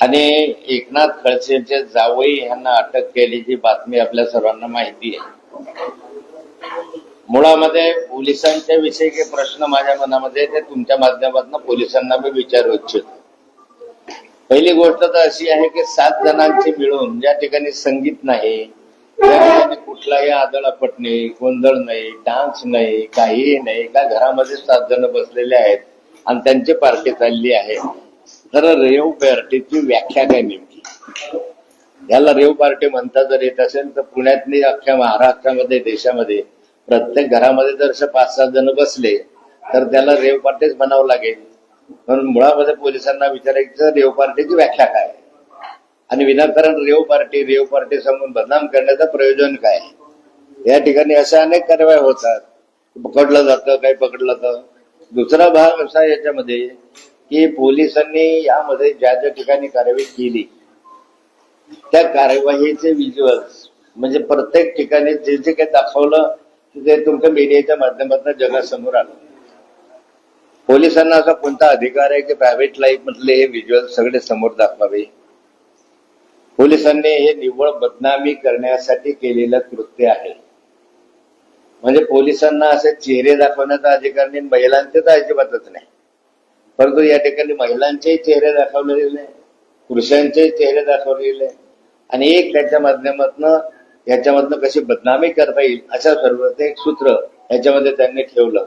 आणि एकनाथ खडसेंचे जावई यांना अटक केल्याची बातमी आपल्या सर्वांना माहिती आहे. मुळामध्ये पोलिसांच्या विषयी काही प्रश्न माझ्या मनामध्ये ते तुमच्या माध्यमातून पोलिसांना मी विचारू इच्छितो. पहिली गोष्ट तर अशी आहे की सात जणांची मिळून ज्या ठिकाणी संगीत नाही त्या ठिकाणी कुठलाही आदळापट नाही गोंधळ नाही डान्स नाही काहीही नाही का घरामध्ये सात जण बसलेले आहेत आणि त्यांची पार्टी चालली आहे. तर रेव पार्टीची व्याख्या काय नेमकी? याला रेव पार्टी म्हणता जर येत असेल तर पुण्यातली अख्ख्या महाराष्ट्रामध्ये देशामध्ये प्रत्येक घरामध्ये जर असे पाच सात जण बसले तर त्याला रेव पार्टीच म्हणावं लागेल. म्हणून मुळामध्ये पोलिसांना विचारायचं रेव पार्टीची व्याख्या काय? आणि विनाकारण रेव पार्टी रेव पार्टी समोर बदनाम करण्याचं प्रयोजन काय? या ठिकाणी अशा अनेक कारवाया होतात. पकडलं जातं काही पकडलं जातं. दुसरा भाग असा याच्यामध्ये की पोलिसांनी यामध्ये ज्या ज्या ठिकाणी कारवाई केली त्या कार्यवाहीचे व्हिज्युअल्स म्हणजे प्रत्येक ठिकाणी जे जे काही दाखवलं ते तुमच्या मीडियाच्या माध्यमातून जगासमोर आलं. पोलिसांना असा कोणता अधिकार आहे की प्रायव्हेट लाईफ मधले हे व्हिज्युअल सगळे समोर दाखवावे? पोलिसांनी हे निव्वळ बदनामी करण्यासाठी केलेलं कृत्य आहे. म्हणजे पोलिसांना असे चेहरे दाखवण्याचा अधिकार नाही महिलांचे तर अजिबातच नाही. परंतु या ठिकाणी महिलांचेही चेहरे दाखवलेले पुरुषांचेही चेहरे दाखवलेले आणि एक त्याच्या माध्यमातनं याच्यामधनं कशी बदनामी करता येईल अशा सर्व ते एक सूत्र याच्यामध्ये त्यांनी ठेवलं.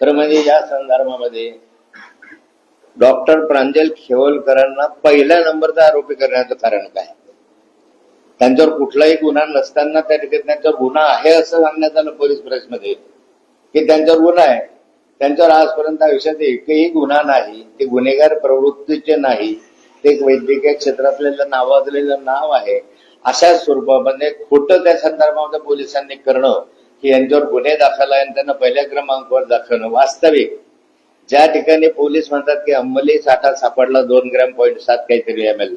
खरं म्हणजे या संदर्भामध्ये डॉक्टर प्रांजल खेवलकरांना पहिल्या नंबरचा आरोपी करण्याचं कारण काय? त्यांच्यावर कुठलाही गुन्हा नसताना त्या ठिकाणी त्यांच्यावर गुन्हा आहे असं सांगण्यात आलं पोलीस प्रेसमध्ये की त्यांच्यावर गुन्हा आहे. त्यांच्यावर आजपर्यंत आयुष्यात एकही गुन्हा नाही ते गुन्हेगार प्रवृत्तीचे नाही ते एक वैद्यकीय क्षेत्रातलेलं नावाजलेलं नाव आहे अशा स्वरूपामध्ये खोटं त्या संदर्भामध्ये पोलिसांनी करणं की यांच्यावर गुन्हे दाखल आहे आणि त्यांना पहिल्या क्रमांकावर दाखवणं वास्तविक. ज्या ठिकाणी पोलीस म्हणतात की अंमली साठा सापडला दोन ग्रॅम पॉईंट सात काहीतरी एम एल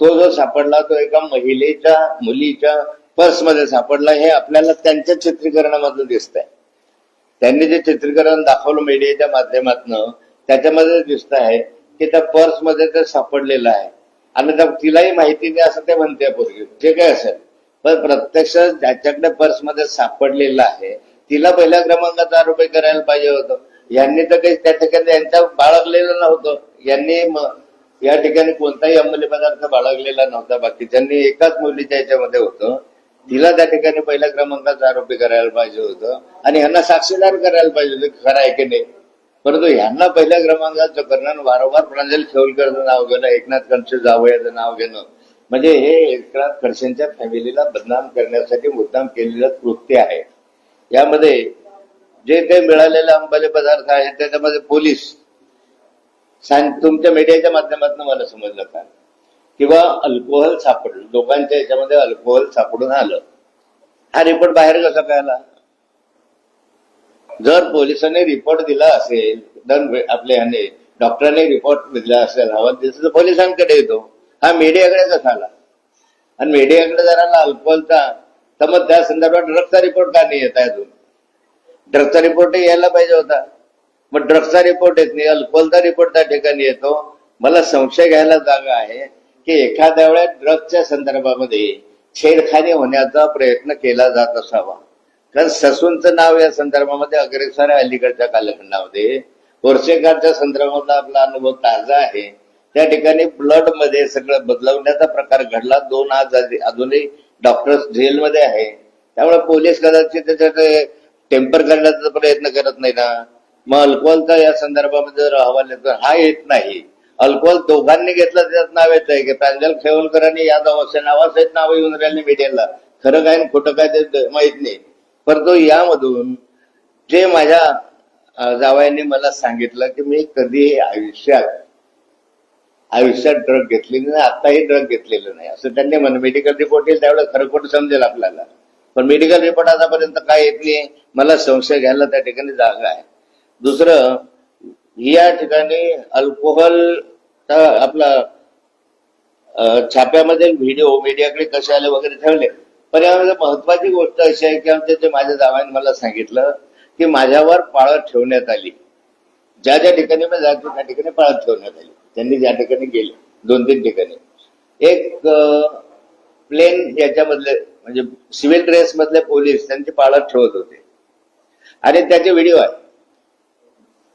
तो जो सापडला तो एका महिलेच्या मुलीच्या पर्समध्ये सापडला हे आपल्याला त्यांच्या चित्रीकरणामधलं दिसतंय. त्यांनी जे चित्रीकरण दाखवलं मीडियाच्या माध्यमातून त्याच्यामध्ये दिसत आहे की त्या पर्समध्ये ते सापडलेलं आहे. आणि तिलाही माहिती नाही असं ते म्हणते पूर्वी जे काय असेल. पण प्रत्यक्ष ज्याच्याकडे पर्समध्ये सापडलेलं आहे तिला पहिल्या क्रमांकाचा आरोपी करायला पाहिजे होतं. यांनी तर काही त्या ठिकाणी यांच्या बाळगलेलं नव्हतं. यांनी या ठिकाणी कोणताही अंमली पदार्थ बाळगलेला नव्हता. बाकीच्यांनी एकाच मुलीच्या याच्यामध्ये होतं तिला त्या ठिकाणी पहिल्या क्रमांकाचा आरोपी करायला पाहिजे होतं. आणि ह्यांना साक्षीदार करायला पाहिजे होतं की खरं आहे की नाही. परंतु ह्यांना पहिल्या क्रमांकाचं करणं वारंवार प्रांजल खेवलकरचं नाव घेणं एकनाथ खडसे जावयाचं नाव घेणं म्हणजे हे एकनाथ खडसेंच्या फॅमिलीला बदनाम करण्यासाठी मुद्दाम केलेलं कृत्य आहे. यामध्ये जे काही मिळालेले अंबाले पदार्थ आहेत त्याच्यामध्ये पोलीस तुमच्या मीडियाच्या माध्यमातून मला समजलं का? किंवा अल्कोहोल सापडलं. लोकांच्या याच्यामध्ये अल्कोहोल सापडून आलं. हा रिपोर्ट बाहेर कसा कळला जर पोलिसांनी रिपोर्ट दिला असेल तर आपल्या ह्याने डॉक्टरांनी रिपोर्ट दिला असेल हवा दिसत तर पोलिसांकडे येतो. हा मीडियाकडे कसा आला? आणि मीडियाकडे जर आला अल्कोहोलचा तर मग त्या संदर्भात ड्रगचा रिपोर्ट का नाही येत आहे अजून? ड्रगचा रिपोर्ट यायला पाहिजे होता. मग ड्रगचा रिपोर्ट येत नाही अल्कोहोलचा रिपोर्ट त्या ठिकाणी येतो. मला संशय घ्यायला जागा आहे. की एखाद्या वेळेस ड्रगच्या संदर्भामध्ये छेडखानी होण्याचा प्रयत्न केला जात असावा. कारण ससूनचं नाव या संदर्भामध्ये अग्रेसर आहे अलीकडच्या कालखंडामध्ये. कोर्सेकरच्या संदर्भातला आपला अनुभव ताजा आहे. त्या ठिकाणी ब्लडमध्ये सगळं बदलवण्याचा प्रकार घडला. दोन आज अजूनही डॉक्टर्स जेलमध्ये आहे. त्यामुळे पोलीस कदाचित त्याच्यात टेम्पर करण्याचा प्रयत्न करत नाही ना. मग अल्कोहोलचा या संदर्भामध्ये जर अहवाल येतो हा येत नाही. अल्कोहोल दोघांनी घेतलं त्यात नाव येत आहे की प्रांजल खेवलकरांनी यादव असे नावासहित नाव येऊन राहिले मीडियाला. खरं काय खोटं काय ते माहीत नाही. परंतु यामधून जे माझ्या अं, जावयांनी मला सांगितलं की मी कधी आयुष्यात आयुष्यात ड्रग घेतलेली नाही आताही ड्रग घेतलेलं नाही. असं त्यांनी म्हण मेडिकल रिपोर्ट येईल त्यावेळेस खरं खोटं समजेल आपल्याला. पण मेडिकल रिपोर्ट आतापर्यंत काय येत नाही. मला संशय घ्यायला त्या ठिकाणी जागा आहे. दुसरं या ठिकाणी अल्कोहोल आपला छाप्यामध्ये व्हिडिओ मीडियाकडे कसे आले वगैरे ठेवले पण यामध्ये महत्वाची गोष्ट अशी आहे की आमच्या ते माझ्या जावाने मला सांगितलं की माझ्यावर पाळत ठेवण्यात आली. ज्या ज्या ठिकाणी मी जायचो त्या ठिकाणी पाळत ठेवण्यात आली. त्यांनी ज्या ठिकाणी गेले दोन तीन ठिकाणी. एक प्लेन याच्यामधले म्हणजे सिव्हिल ड्रेस मधले पोलीस त्यांची पाळत ठेवत होते. आणि त्याचे व्हिडिओ आहे.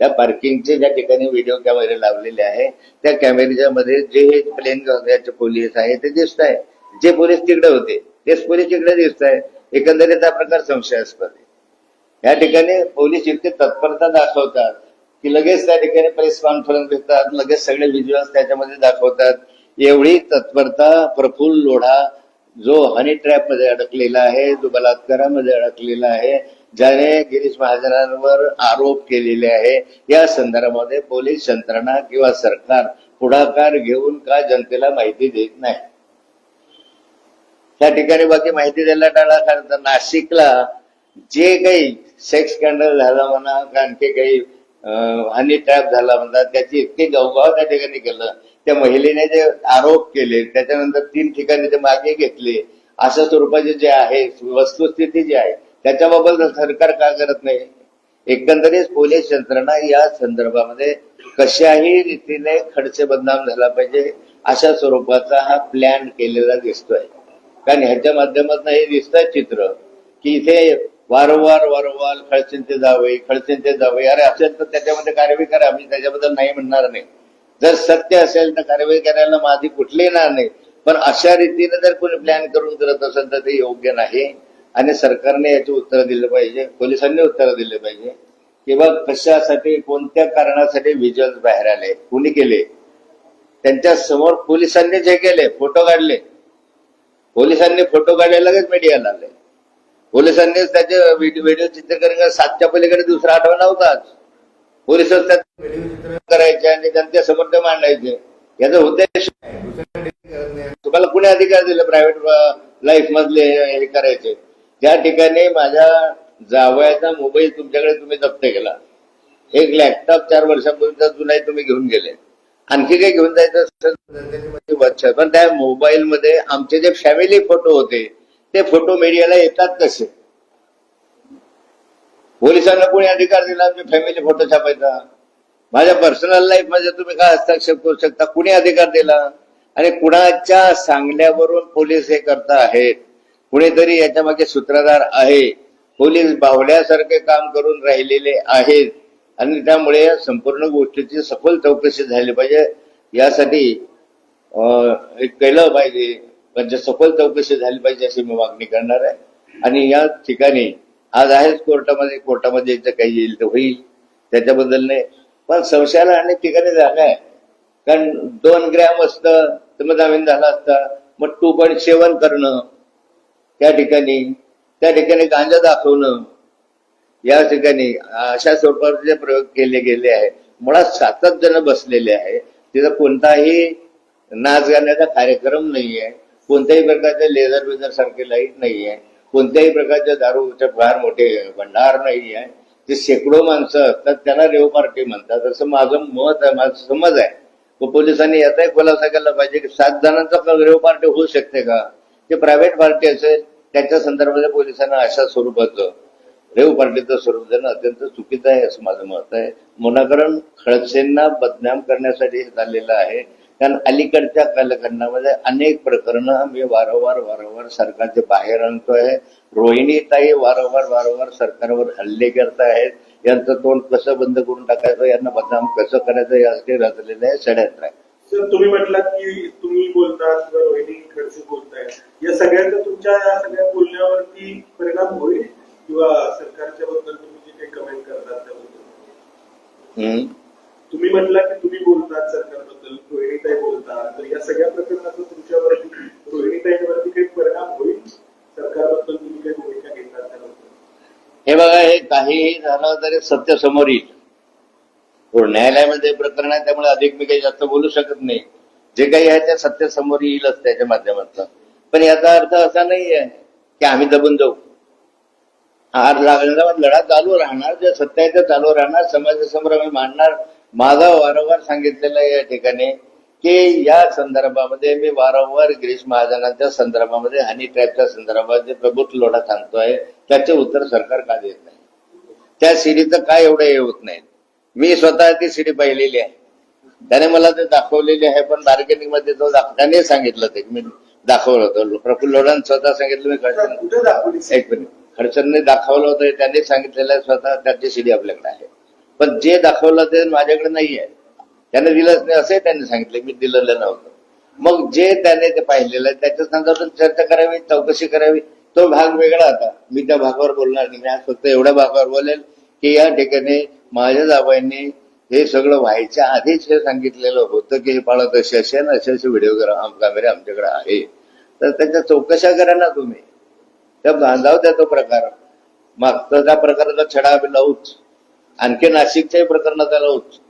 त्या पार्किंगचे ज्या ठिकाणी व्हिडिओ कॅमेरे लावलेले आहे त्या कॅमेरेच्या मध्ये जे हे प्लेन पोलीस आहे ते दिसत आहे. जे पोलीस तिकडे होते तेच पोलीस तिकडे दिसत आहे. एकंदरीत हा प्रकार संशयास्पद आहे. या ठिकाणी पोलीस इतके तत्परता दाखवतात की लगेच त्या ठिकाणी प्रेस कॉन्फरन्स घेतात लगेच सगळे व्हिज्युअल्स त्याच्यामध्ये दाखवतात. एवढी तत्परता प्रफुल्ल लोढा जो हनी ट्रॅपमध्ये अडकलेला आहे जो बलात्कारामध्ये अडकलेला आहे ज्याने गिरीश महाजनांवर आरोप केलेले आहे या संदर्भामध्ये पोलीस यंत्रणा किंवा सरकार पुढाकार घेऊन का जनतेला माहिती देत नाही? त्या ठिकाणी बाकी माहिती द्यायला टाळा कारण तर नाशिकला जे काही सेक्स स्कॅन्डल झाला म्हणा आणखी काही हनी ट्रॅप झाला म्हणतात त्याची इतके गवगाव त्या ठिकाणी केलं. त्या महिलेने जे आरोप केले त्याच्यानंतर तीन ठिकाणी ते मागे घेतले. अशा स्वरूपाचे जे आहे वस्तुस्थिती जी आहे त्याच्याबाबत सरकार का करत नाही? एकंदरीत पोलीस यंत्रणा या संदर्भामध्ये कशाही रीतीने खडसे बदनाम झाला पाहिजे अशा स्वरूपाचा हा प्लॅन केलेला दिसतोय. कारण ह्याच्या माध्यमातून हे दिसतंय चित्र की इथे वारंवार वारंवार खडसेंचे जावे खडसेंचे जावे अरे असेल तर त्याच्यामध्ये कारवाई करा मी त्याच्याबद्दल नाही म्हणणार नाही. जर सत्य असेल तर कारवाई करायला माझी कुठली येणार नाही. पण अशा रीतीने जर कोणी प्लॅन करून करत असेल तर ते योग्य नाही. आणि सरकारने याची उत्तर दिलं पाहिजे पोलिसांनी उत्तर दिले पाहिजे किंवा कशासाठी कोणत्या कारणासाठी व्हिज्युअल्स बाहेर आले कुणी केले? त्यांच्यासमोर पोलिसांनी जे केले फोटो काढले. पोलिसांनी फोटो काढले लगेच मीडियाला आले पोलिसांनीच त्याचे व्हिडिओ चित्रीकरण सातच्या पलीकडे दुसरा आठवण नव्हताच पोलिसच त्यात व्हिडिओ चित्रीकरण करायचे आणि त्यांच्यासमोर ते मांडायचे. याचा उद्देश. तुम्हाला कुणी अधिकार दिले प्रायव्हेट लाईफ मधले हे करायचे? त्या ठिकाणी माझ्या जावयाचा मोबाईल तुमच्याकडे तुम्ही जप्त केला एक लॅपटॉप चार वर्षापूर्वीचा जुनाही तुम्ही घेऊन गेले. आणखी काही घेऊन जायचं असेल पण त्या मोबाईल मध्ये आमचे जे फॅमिली फोटो होते ते फोटो मीडियाला येतात कसे? पोलिसांना कोणी अधिकार दिला मी फॅमिली फोटो छापायचा. माझ्या पर्सनल लाईफमध्ये तुम्ही काय हस्तक्षेप करू शकता? कुणी अधिकार दिला? आणि कुणाच्या सांगण्यावरून पोलीस हे करता आहेत? कुणीतरी याच्या मागे सूत्रधार आहे. पोलीस बावड्यासारखे काम करून राहिलेले आहेत. आणि त्यामुळे या संपूर्ण गोष्टीची सखोल चौकशी झाली पाहिजे. यासाठी हे केलं पाहिजे. म्हणजे सखोल चौकशी झाली पाहिजे अशी मी मागणी करणार आहे. आणि या ठिकाणी आज आहेच कोर्टामध्ये कोर्टामध्ये जे काही येईल तर होईल. त्याच्याबद्दल नाही. पण संशयाला अनेक ठिकाणी जागा आहे. कारण दोन ग्रॅम असतं तर मग जामीन झाला असता. मग टू पॉईंट सेवन करणं त्या ठिकाणी त्या ठिकाणी गांजा दाखवणं या ठिकाणी अशा स्वरूपाचे प्रयोग केले गेले आहे. मुळात सातच जण बसलेले आहे. तिथं कोणताही नाच गाण्याचा कार्यक्रम नाहीये. कोणत्याही प्रकारचे लेझर बेझर सारखे लाइट आहे कोणत्याही प्रकारचे दारूचे फार मोठे भंडार नाही आहे ते शेकडो माणसं असतात त्याला रेव पार्टी म्हणतात. असं माझं मत आहे माझं समज आहे. व पोलिसांनी याचाही खुलासा केला पाहिजे की सात जणांचा रेव पार्टी होऊ शकते का? ते प्रायव्हेट पार्टी असेल त्याच्या संदर्भात पोलिसांना अशा स्वरूपाचं रेव पार्टीचं स्वरूप देणं अत्यंत चुकीचं आहे असं माझं मत आहे. मुनाकरण खडसेंना बदनाम करण्यासाठी हे आहे. कारण अलीकडच्या कालखंडामध्ये अनेक प्रकरणं मी वारंवार वारंवार सरकारचे बाहेर आणतोय. रोहिणीताई वारंवार वारंवार सरकारवर हल्ले करत आहेत यांचं तोंड कसं बंद करून टाकायचं? यांना बदनाम कसं करायचं? यासाठी रचलेलं आहे षडयंत्र आहे. सर तुम्ही म्हटलात की तुम्ही बोलता किंवा रोहिणी खडसे बोलताय या सगळ्यांचा तुमच्या या सगळ्या बोलण्यावरती परिणाम होईल किंवा सरकारच्या बद्दल तुम्ही जे काही कमेंट करतात त्याबद्दल. तुम्ही म्हटला की तुम्ही बोलतात सरकारबद्दल रोहिणीताई बोलतात तर या सगळ्या प्रकरणाचा तुमच्यावरती रोहिणीताईंवरती काही परिणाम होईल? सरकारबद्दल तुम्ही काही भूमिका घेतात त्याबद्दल? हे बघा हे काहीही झालं तरी सत्य समोर येईल. हो, न्यायालयामध्ये प्रकरण आहे त्यामुळे अधिक मी काही जास्त बोलू शकत नाही. जे काही आहे ते सत्य समोर येईलच त्याच्या माध्यमातून. पण याचा अर्थ असा नाही आहे की आम्ही दबून जाऊ. हार लागण्याचा लढा चालू राहणार जे सत्य आहे ते चालू राहणार समाजासमोर आम्ही मांडणार. माझा वारंवार सांगितलेलं आहे या ठिकाणी की या संदर्भामध्ये मी वारंवार गिरीश महाजनांच्या संदर्भामध्ये हनी ट्रॅपच्या संदर्भात जे प्रभुत्व लोढा सांगतोय त्याचे उत्तर सरकार का देत नाही? त्या सीडीचं काय एवढं हे होत नाही? मी स्वतः ती सीडी पाहिलेली आहे. त्याने मला ते दाखवलेली आहे पण बार्गेनिंगमध्ये तो त्याने सांगितलं ते मी दाखवलं होतं. प्रफुल्ल लोढान स्वतः सांगितलं मी दाखवली? एक मिनिट. खडसेंनी दाखवलं होतं त्यांनी सांगितलेलं आहे स्वतः त्याची सीडी आपल्याकडे आहे. पण जे दाखवलं ते माझ्याकडे नाही आहे. त्याने दिलंच नाही असंही त्यांनी सांगितलं मी दिलेलं नव्हतं. मग जे त्याने ते पाहिलेलं आहे त्याच्या संदर्भात चर्चा करावी चौकशी करावी तो भाग वेगळा होता. मी त्या भागावर बोलणार नाही मी आज फक्त एवढ्या भागावर बोलेल की या ठिकाणी माझ्या जाबाईंनी हे सगळं व्हायच्या आधीच हे सांगितलेलं होतं की हे पाळत असे असे आणि असे असे व्हिडिओ कॅमेरे आमच्याकडे आहे. तर त्याच्या चौकशा करा ना तुम्ही. त्या बांधाव त्या तो प्रकार. मागचा त्या प्रकाराचा छडा आम्ही लावूच. आणखी नाशिकच्याही प्रकरणाचा लावूच.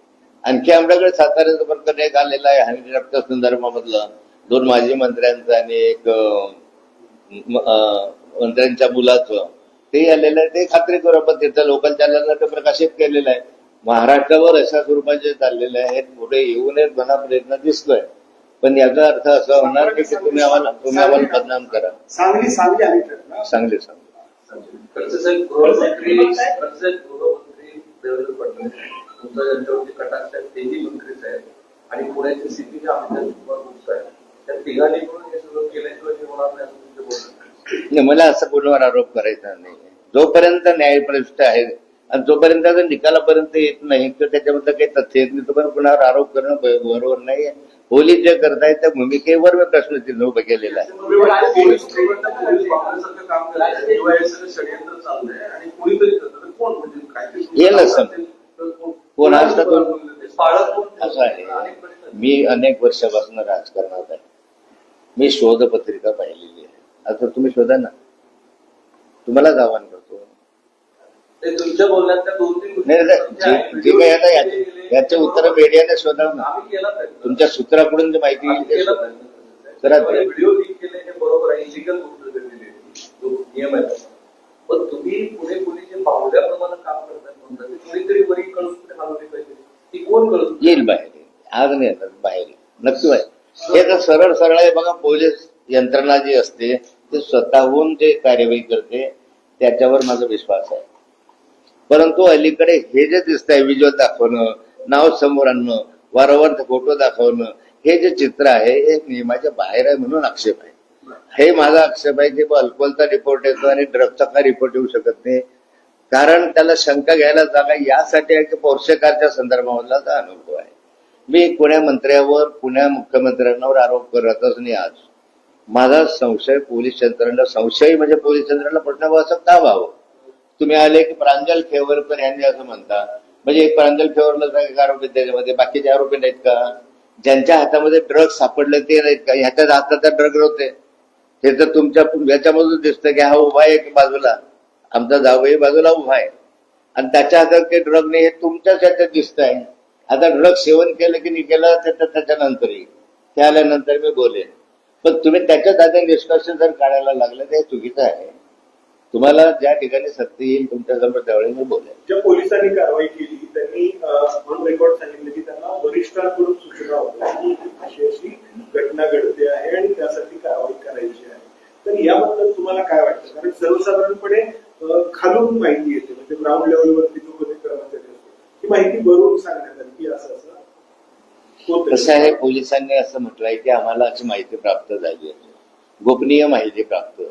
आणखी आमच्याकडे साताऱ्याचं प्रकरण एक आलेलं आहे हनीट्रॅपच्या संदर्भामधलं. दोन माजी मंत्र्यांचं आणि एक अं, मंत्र्यांच्या मुलाचं. ते आलेलं आहे ते खात्री करू आपण तिथं लोकल चॅनलला ते प्रकाशित केलेलं आहे. महाराष्ट्रावर अशा स्वरूपाचे चाललेले आहेत पुढे येऊ नयेत म्हणा प्रयत्न दिसतोय. पण याचा अर्थ असा होणार की तुम्ही आम्हाला तुम्ही आम्हाला बदनाम करा. सांगली सांगली आणि ठरलं चांगले सांग खर्चसाहेब गृहमंत्री देवेंद्र फडणवीस तुमचा ज्यांच्यावरती कटाक्ष आहे तेही मंत्रीच आहेत. आणि पुण्याचे सिटी जे त्या तिघांनी पण हे सगळं केल्याशिवाय होणार नाही असं तुमचे बोलणं नाही, मला असं कोणावर आरोप करायचा नाही. जोपर्यंत न्यायप्रविष्ट आहे आणि जोपर्यंत निकालापर्यंत येत नाही तर त्याच्याबद्दल काही तथ्य येत नाही तोपर्यंत कुणावर आरोप करणं बरोबर नाही पोलीस जे करतायत त्या भूमिकेवर मी प्रश्नचिन्ह उभं केलेलं आहे. कोण येईल असं. कोण? असतात असं आहे. मी अनेक वर्षापासून राजकारणात आहे. मी शोधपत्रिका पाहिली. आता तुम्ही शोधा ना तुम्हालाच आव्हान करतो ते तुमच्या बोलण्यातल्या दोन तीन गोष्टी नाही नाही, जे जे काही आता याचे याचे उत्तर मीडियाने शोधावं ना आम्ही केला प्रयत्न. तुमच्या सूत्राकडून जे माहिती आम्ही ते केला शोधा. प्रयत्न. करा पण ते. व्हिडिओ लीक केले हे बरोबर आहे इलिगल गोष्ट घडलेली आहे जो नियम आहे त्याचा. पण तुम्ही पुणे पोलीस जे पावल्याप्रमाणे काम करतात म्हणतात ते कोणीतरी वरी कळून कुठे हलवली पाहिजे ती कोण कळून येईल बाहेर. आज नाही येणार बाहेर. नक्की बाहेर हे तर सरळ सरळ आहे बघा पोलीस यंत्रणा जी असते ते स्वतःहून जे कार्यवाही करते त्याच्यावर माझा विश्वास आहे. परंतु अलीकडे हे जे दिसतंय व्हिज्युअल दाखवणं नाव समोर आणणं वारंवार फोटो दाखवणं हे जे चित्र आहे हे नियमाच्या बाहेर आहे म्हणून आक्षेप आहे. हे माझा आक्षेप आहे की अल्कोहोलचा रिपोर्ट येतो आणि ड्रगचा काय रिपोर्ट येऊ शकत नाही. कारण त्याला शंका घ्यायला जागा यासाठी आहे की पोर्शेकारच्या संदर्भामधला अनुभव आहे. मी पुण्या मंत्र्यावर पुण्या मुख्यमंत्र्यांवर आरोप करतच नाही आज माझा संशय पोलीस यंत्रणा संशय म्हणजे पोलीस यंत्रणेला प्रश्न असं का व्हावं? तुम्ही आले की प्रांजल फेवरकर यांनी असं म्हणता. म्हणजे एक प्रांजल फेवरला एक आरोपी त्याच्यामध्ये बाकीचे आरोपी नाहीत का? ज्यांच्या हातामध्ये ड्रग सापडले ते नाहीत का? ह्याच्या हातात ड्रग होते हे तर तुमच्या याच्यामधून दिसतं की हा उभा आहे की बाजूला. आमचा जावई बाजूला उभा आहे. आणि त्याच्या हातात काही ड्रग नाही हे तुमच्याच ह्याच्यात दिसत आहे आता ड्रग सेवन केलं की नाही केलं ते त्याच्यानंतर येईल ते आल्यानंतर मी बोलेन. पण तुम्ही त्याच्या जागी निष्कर्ष जर काढायला लागलं ते चुकीचं आहे. तुम्हाला ज्या ठिकाणी सत्य येईल तुमच्यासमोर त्यावेळी मी बोलेल ज्या पोलिसांनी कारवाई केली त्यांनी ऑन रेकॉर्ड सांगितलं की त्यांना वरिष्ठांकडून सूचना होत्या. की अशी अशी घटना घडते आहे आणि त्यासाठी कारवाई करायची आहे. तर याबद्दल तुम्हाला काय वाटतं? कारण सर्वसाधारणपणे खालून माहिती येते. म्हणजे ग्राउंड लेवलवरती जो कोणी कर्मचारी असतो ती माहिती बरोबर सांगण्यात आली की असं असं. कसं आहे पोलिसांनी असं म्हटलंय की आम्हाला अशी माहिती प्राप्त झाली आहे. गोपनीय माहिती प्राप्त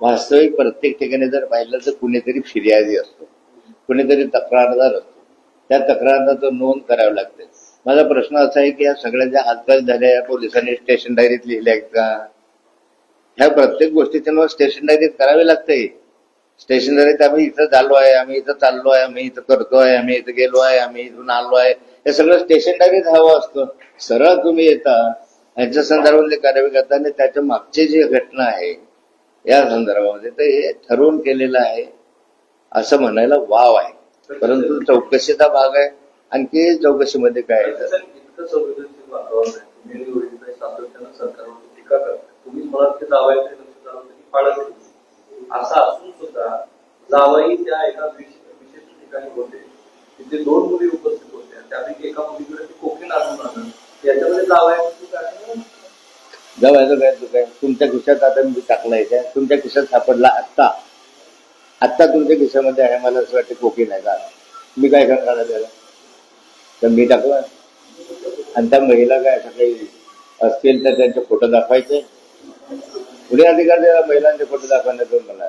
वास्तविक प्रत्येक ठिकाणी जर पाहिलं तर कुणीतरी फिर्यादी असतो. कुणीतरी तक्रारदार असतो. त्या तक्रारदार नोंद करावी लागते. माझा प्रश्न असा आहे की या सगळ्या ज्या आजकाल झाल्या या पोलिसांनी स्टेशन डायरीत लिहिल्या आहेत का? ह्या प्रत्येक गोष्टीच्या नोंद स्टेशन डायरीत करावी लागते स्टेशनरी आम्ही इथं झालो आहे आम्ही इथं चाललो आहे आम्ही इथं करतोय आम्ही इथं गेलो आहे आम्ही इथून आलो आहे. हे सगळं स्टेशनरीच हवं असतं. सरळ तुम्ही येता यांच्या संदर्भातले कार्यवाही करता आणि त्याच्या मागची जी घटना आहे या संदर्भामध्ये तर हे ठरवून केलेलं आहे असं म्हणायला वाव आहे. परंतु चौकशीचा भाग आहे. आणखी चौकशीमध्ये काय आहे? असा असून सुद्धा जावाई त्या एका विशिष्ट ठिकाणी होते. तिथे दोन मुली उपस्थित होत्या. त्यापैकी एका मुलीकडे ते कोकीन आढळून आलं. याच्यामध्ये जावायची चूक काय तू काय तुमच्या खिशात आता मी टाकलाय का तुमच्या खिशात सापडला आत्ता. आत्ता तुमच्या खिशामध्ये आहे. मला असं वाटतं कोकी नाही का? मी काय करणार त्याला? तर मी टाकलं. आणि त्या महिला काय असं काही असतील तर त्यांचे फोटो दाखवायचे. पुढे अधिकार द्यावा महिलांचे फोटो दाखवण्यात मला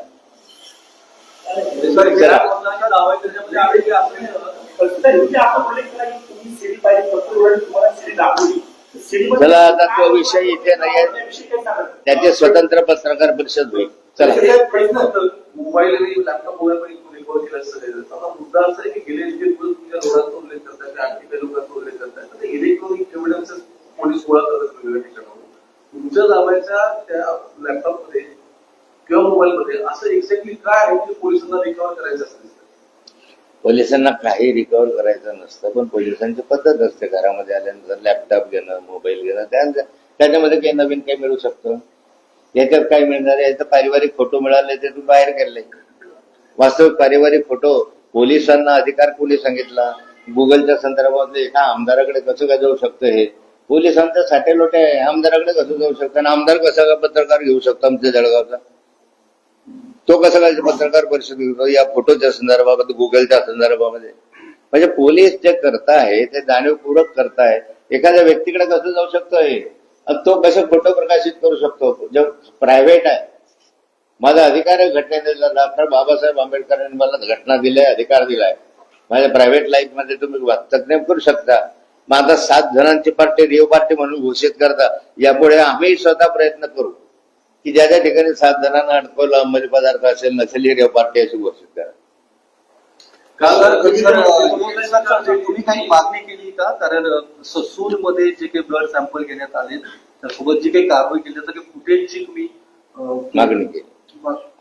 चला. आता तो विषय इथे नाही? त्याचे स्वतंत्र पत्रकार परिषद होईल. चला. मोबाईल आणि लॅपटॉप वगैरे मुद्दा असा आहे की गेले जे दिवस तुमच्या रोडाचा उल्लेख करतात त्या आणखी काही लोकांचा उल्लेख करतात तर ते इलेक्ट्रॉनिक एव्हिडन्स पोलीस गोळा करतात वेगवेगळ्या ठिकाणाहून तुमच्या जाबाच्या त्या लॅपटॉपमध्ये किंवा मोबाईल मध्ये असं एक्झॅक्टली काय आहे की पोलिसांना रिकव्हर करायचं असतं? पोलिसांना काही रिकव्हर करायचं नसतं पण पोलिसांची पद्धत असते. घरामध्ये आल्यानंतर लॅपटॉप घेणं मोबाईल घेणं त्या- त्याच्यामध्ये काही नवीन काही मिळू शकतं. याच्यात काय मिळणार आहे? याचं पारिवारिक फोटो मिळाले ते तू बाहेर केले वास्तविक पारिवारिक फोटो पोलिसांना अधिकार कोणी सांगितला? गुगलच्या संदर्भातले एका आमदाराकडे कसं काय जाऊ शकतं हे? पोलिसांचा साठे लोटे आहे. आमदाराकडे कसं जाऊ शकतं? आणि आमदार कसा का पत्रकार घेऊ शकतो आमच्या जळगावचा? तो कसा काय पत्रकार परिषद घेतो या फोटोच्या संदर्भामध्ये गुगलच्या संदर्भामध्ये. म्हणजे पोलीस जे करताय ते जाणीवपूर्वक करताय एखाद्या व्यक्तीकडे कसं जाऊ शकतो हे? तो कसं फोटो प्रकाशित करू शकतो? जे प्रायव्हेट आहे. माझा अधिकार आहे दिला डॉक्टर बाबासाहेब आंबेडकरांनी मला घटना दिल्या अधिकार दिलाय. माझ्या प्रायव्हेट लाईफमध्ये तुम्ही वक्तव्य करू शकता. मग आता सात जणांची पार्टी रिओ पार्टी म्हणून घोषित करता यापुढे आम्ही स्वतः प्रयत्न करू की ज्या ज्या ठिकाणी सात जणांना अडकवलं अंमली पदार्थ असेल नसेल रेव पार्टी अशी घोषित करा. तुम्ही काही मागणी केली का? कारण ससूरमध्ये जे काही ब्लड सॅम्पल घेण्यात आले त्यासोबत जी काही कारवाई केली त्याची फुटेजची तुम्ही मागणी केली.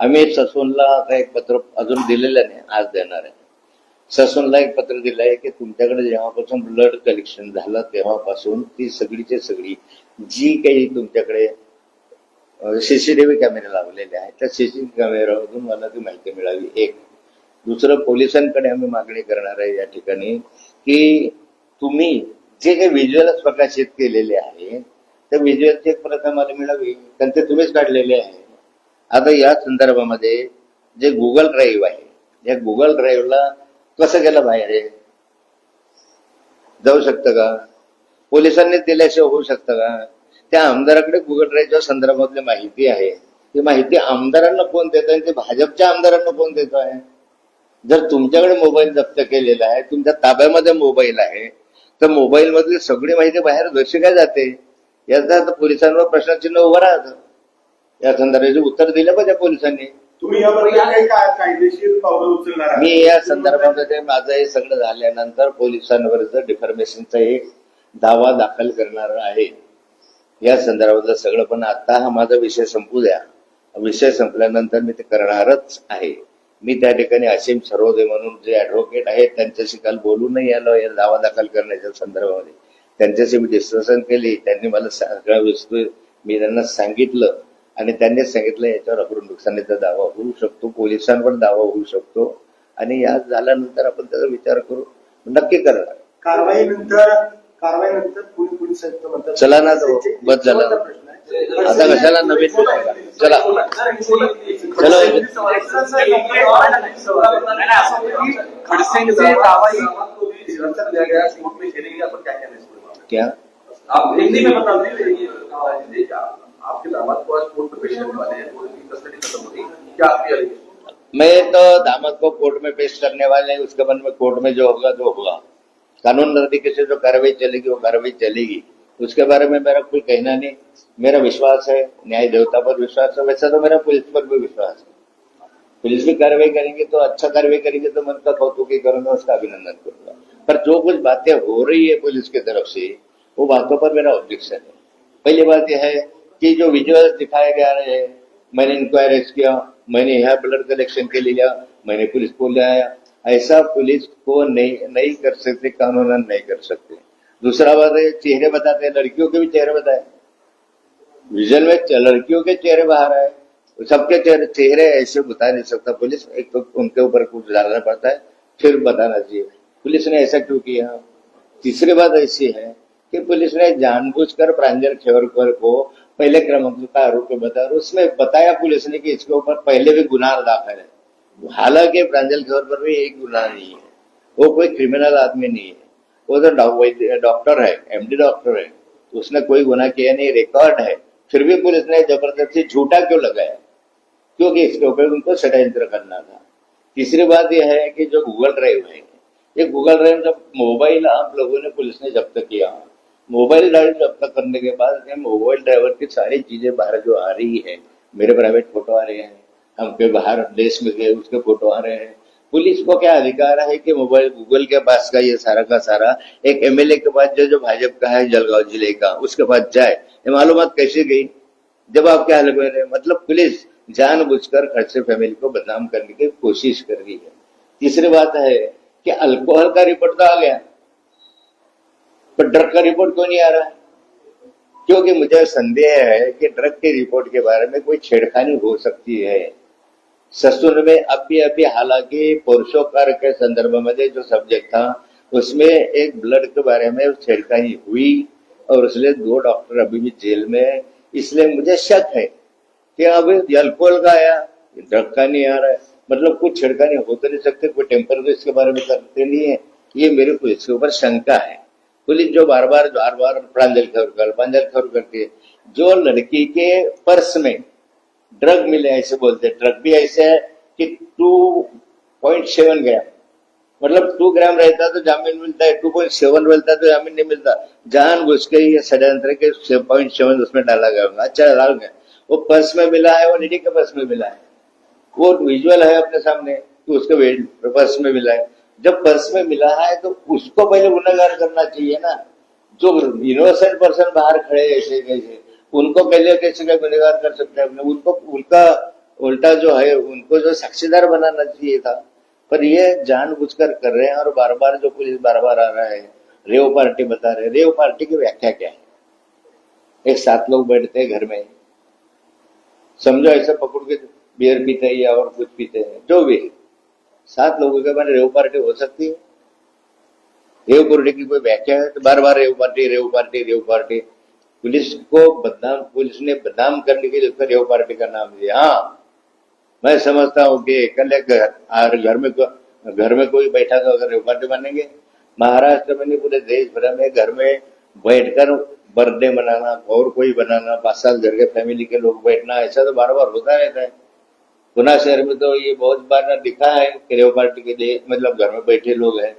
आम्ही ससूनला आता एक पत्र अजून दिलेलं नाही आज देणार आहे. ससूनला एक पत्र दिलं आहे की तुमच्याकडे जेव्हापासून ब्लड कलेक्शन झालं तेव्हापासून ती सगळीची सगळी जी काही तुमच्याकडे सीसीटीव्ही कॅमेरे लावलेले आहेत त्या सीसीटीव्ही कॅमेऱ्यामधून मला ती माहिती मिळावी एक दुसरं पोलिसांकडे आम्ही मागणी करणार आहे या ठिकाणी की तुम्ही जे काही व्हिज्युअल प्रकाशित केलेले आहे त्या व्हिज्युअलची एक प्रत आम्हाला मिळावी कारण ते तुम्हीच काढलेले आहे. आता या संदर्भामध्ये जे गुगल ड्राईव्ह आहे या गुगल ड्राईव्हला कसं गेलं बाहेर हे जाऊ शकतं का? पोलिसांनी दिल्याशिवाय होऊ शकतं का? त्या आमदाराकडे गुगल संदर्भातली माहिती आहे. ती माहिती आमदारांना कोण देत आहे ते भाजपच्या आमदारांना कोण देत आहे? जर तुमच्याकडे मोबाईल जप्त केलेला आहे तुमच्या ताब्यामध्ये मोबाईल आहे तर मोबाईल मधली सगळी माहिती बाहेर कशी काय जाते? याचा पोलिसांवर प्रश्नचिन्ह उभं राहतं. या संदर्भाचे उत्तर दिलं पाहिजे पोलिसांनी. तुम्ही याबद्दल काही काय कायदेशीर पावलं उचलणार आहात? मी या संदर्भामध्ये माझं हे सगळं झाल्यानंतर पोलिसांवरच डिफॉर्मेशनचा एक दावा दाखल करणार आहे. या संदर्भातलं सगळं पण आता हा माझा विषय संपू द्या. विषय संपल्यानंतर मी ते करणारच आहे. मी त्या ठिकाणी असीम सर्वोदय म्हणून जे ऍडव्होकेट आहेत त्यांच्याशी काल बोलूनही आलो या दावा दाखल करण्याच्या संदर्भामध्ये. त्यांच्याशी मी डिस्कशन केली त्यांनी मला सगळं विस्तृत मी त्यांना सांगितलं. आणि त्यांनीच सांगितलं याच्यावर अक्रूर नुकसानीचा दावा होऊ शकतो पोलिसांवर दावा होऊ शकतो. आणि या झाल्यानंतर आपण त्याचा विचार करू. नक्की करणार कारवाईनंतर कारवाईनंतर पोलीस पोलीस आयुक्त म्हणतात चला ना तो, बस झाला. आता कशाला नवीन चला. चलो. खडसेंचे दावा क्या? आप हिंदी में बता दीजिए को में तो दामद को कोर्ट में पेश करने वाले हैं। उसके बाद में कोर्ट में जो होगा जो होगा। कानून तरीके से जो कार्रवाई चलेगी, वो कार्रवाई चलेगी। उसके बारे में मेरा कोई कहना नहीं। मेरा विश्वास है, न्याय देवता पर विश्वास है। वैसा तो मेरा पुलिस पर भी विश्वास है। पुलिस भी कार्रवाई करेंगे तो अच्छा कार्रवाई करेंगे तो मैं उनका कौतुक करूँगा, उसका अभिनंदन करूँगा। पर जो कुछ बातें हो रही है पुलिस की तरफ़ से, वो बातों पर मेरा ऑब्जेक्शन है। पहली बात यह है कि जो विजुअल दिखाए रहे हैं, मैंने इंक्वायरीज किया, मैंने यहाँ ब्लड कलेक्शन के लिए लिया, मैंने पुलिस को ले आया। ऐसा पुलिस को नहीं नहीं कर सकते कानूनन नहीं कर सकते। दूसरा बात है, चेहरे बताते हैं, लड़कियों के भी चेहरे बताए। विजन में लड़कियों के चेहरे बाहर आए। सबके चेहरे चेहरे ऐसे बता नहीं सकता पुलिस एक तो उनके ऊपर कुछ डालना पड़ता है, फिर बताना चाहिए। पुलिस ने ऐसा क्यों किया? तीसरी बात ऐसी है कि पुलिस ने जानबूझकर प्रांजल खेवरकर को पहले क्रमांक का आरोपी बताया और उसमें बताया पुलिस ने कि इसके ऊपर पहले भी गुनाह दाखिल है। हालाँकि प्रांजल खेवरकर भी एक गुनाह नहीं है। वो कोई क्रिमिनल आदमी नहीं है। वो तो डॉक्टर है एमडी डॉक्टर है। उसने कोई गुनाह किया नहीं, रिकॉर्ड है। फिर भी पुलिस ने ज़बरदस्ती झूठा क्यों लगाया? क्योंकि इसके ऊपर उनको षड्यंत्र करना था। तीसरी बात यह है कि जो गूगल ड्राइव है, ये गूगल ड्राइव जब मोबाइल आप लोगों ने पुलिस ने जब्त किया मोबाइल ड्राइव जब्त करने के बाद मोबाइल ड्राइवर की सारी चीज़ें बाहर जो आ रही है, मेरे प्राइवेट फ़ोटो आ रहे हैं हमके बाहर देश में गए, उसके फ़ोटो आ रहे हैं। पुलिस को क्या अधिकार है कि मोबाइल गूगल के पास का ये सारा का सारा, एक एमएलए के पास जो जो भाजपा का है, जलगांव ज़िले का, उसके पास जाए? ये मालूम कैसे गई? जब आप क्या लग रहे मतलब पुलिस जानबूझकर खड़से फैमिली को बदनाम करने की कोशिश कर रही है। तीसरी बात है कि अल्कोहल का रिपोर्ट तो आ गया। पर ड्रग का रिपोर्ट क्यों नहीं आ रहा? है क्योंकि मुझे संदेह है कि ड्रग के रिपोर्ट के बारे में कोई छेड़खानी हो सकती है। ससुर में अभी अभी हालाँकि पुरुषों पुरुषोकार के संदर्भ में जो सब्जेक्ट था, उसमें एक ब्लड के बारे में छेड़खानी हुई और इसलिए दो डॉक्टर अभी भी जेल में है। इसलिए मुझे शक है कि अब अल्कोहल का आया ड्रग का नहीं आ रहा है। मतलब कुछ छेड़खानी हो तो नहीं सकते, कोई टेम्पर इसके बारे में करते नहीं है। ये मेरे को इसके ऊपर शंका है। पुलिस जो बार बार बार बार प्रांजल खबर कर प्रांजल खबर करती है जो लड़की के पर्स में ड्रग मिले, ऐसे बोलते ड्रग भी ऐसे है कि टू पॉइंट सेवन ग्राम। मतलब टू ग्राम रहता तो जामीन मिलता है, टू पॉइंट सेवन मिलता तो जामीन नहीं मिलता। जान घुस के ये षड्यंत्र के पॉइंट सेवन उसमें डाला गया होगा। अच्छा डाल गया वो पर्स में मिला है, वो निधि के पर्स में मिला है। वो विजुअल है अपने सामने कि उसके पर्स में मिला है। जब पर्स में मिला है तो उसको पहले गुनागार करना चाहिए ना। जो इनोसेंट पर्सन बाहर खड़े ऐसे कैसे उनको पहले कैसे क्या गुनहगार कर सकते हैं उनको, उनका उल्टा जो है, उनको जो साक्षीदार बनाना चाहिए था। पर ये जानबूझकर कर रहे हैं और बार बार जो पुलिस बार बार आ रहा है, रेव पार्टी बता रहे रेव पार्टी की व्याख्या क्या है? एक सात लोग बैठते हैं घर में। समझो ऐसे पकड़ के बियर पीते हैं या और कुछ पीते हैं, जो भी है। सात लोगों के बाद रेव पार्टी हो सकती है। रेव पार्टी की कोई व्याख्या है? तो बार बार rave party rave party rave party. Police को बदनाम, पुलिस ने बदनाम करने के लिए रेव पार्टी का नाम दिया। हाँ मैं समझता हूँ कि अकेले घर घर में घर में कोई बैठा तो अगर रेव पार्टी बनेंगे। महाराष्ट्र में नहीं, पूरे देश भर में घर में बैठकर बर्थडे मनाना, और कोई बनाना, पाँच साल घर के फैमिली के लोग बैठना, ऐसा तो बार बार होता रहता है। गुना शहर में तो ये बहुत बार दिखा है कि रेव पार्टी के लिए मतलब घर में बैठे लोग हैं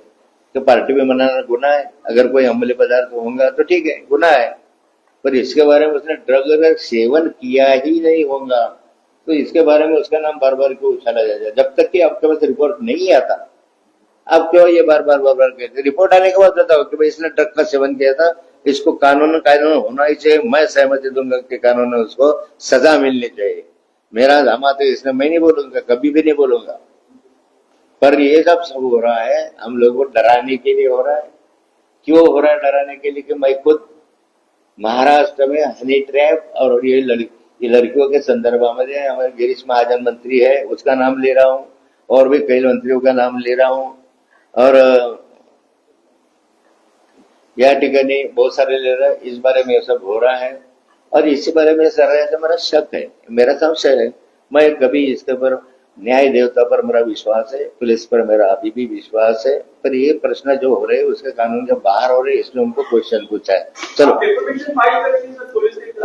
तो पार्टी में मनाना गुना है। अगर कोई अमली पदार्थ होगा तो ठीक है गुना है। पर इसके बारे में उसने ड्रग अगर सेवन किया ही नहीं होगा तो इसके बारे में उसका नाम बार बार क्यों उछाला जाएगा जब तक कि आपके पास रिपोर्ट नहीं आता, आप क्यों ये बार बार बार बार कहते रिपोर्ट आने के बाद बताओ कि भाई इसने ड्रग का सेवन किया था, इसको कानून कानून होना ही चाहिए, मैं सहमति दूँगा कि कानून में उसको सजा मिलनी चाहिए। मेरा दामाद इसलिए मैं नहीं बोलूँगा, कभी भी नहीं बोलूँगा। पर ये सब सब हो रहा है, हम लोग को डराने के लिए हो रहा है। क्यों हो रहा है डराने के लिए कि मैं खुद महाराष्ट्र में हनी ट्रैप और ये लड़की लड़कियों के संदर्भ में हमारे गिरीश महाजन मंत्री है, उसका नाम ले रहा हूँ, और भी कई मंत्रियों का नाम ले रहा हूँ। और, या ठिकाणी बहुत सारे ले रहा है, इस बारे में सब हो रहा है। और इसी बारे में सर मेरा शक है मेरा संशय है। मैं कभी इसके ऊपर न्याय देवता पर मेरा विश्वास है पुलिस पर मेरा अभी भी विश्वास है पर ये प्रश्न जो हो रहे हैं उसके कानून के बाहर हो रहे हैं इसलिए उनको क्वेश्चन पूछा है चलो?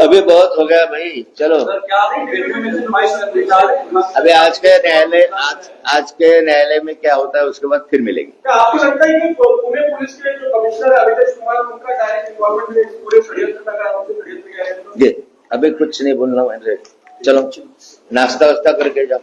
अभी बहुत हो गया भाई चलो? अभी आज के न्यायालय आज आज के न्यायालय में क्या होता है उसके बाद फिर मिलेंगे आपको लगता है कि पुणे पुलिस के जो कमिश्नर कुमार उनका डायरेक्ट इन्वॉल्वमेंट पूरे षड्यंत्र का आरोप से षड्यंत्र किया? ये अभी कुछ नहीं बोलना मैंने चलो नाश्ता वास्ता करके जाओ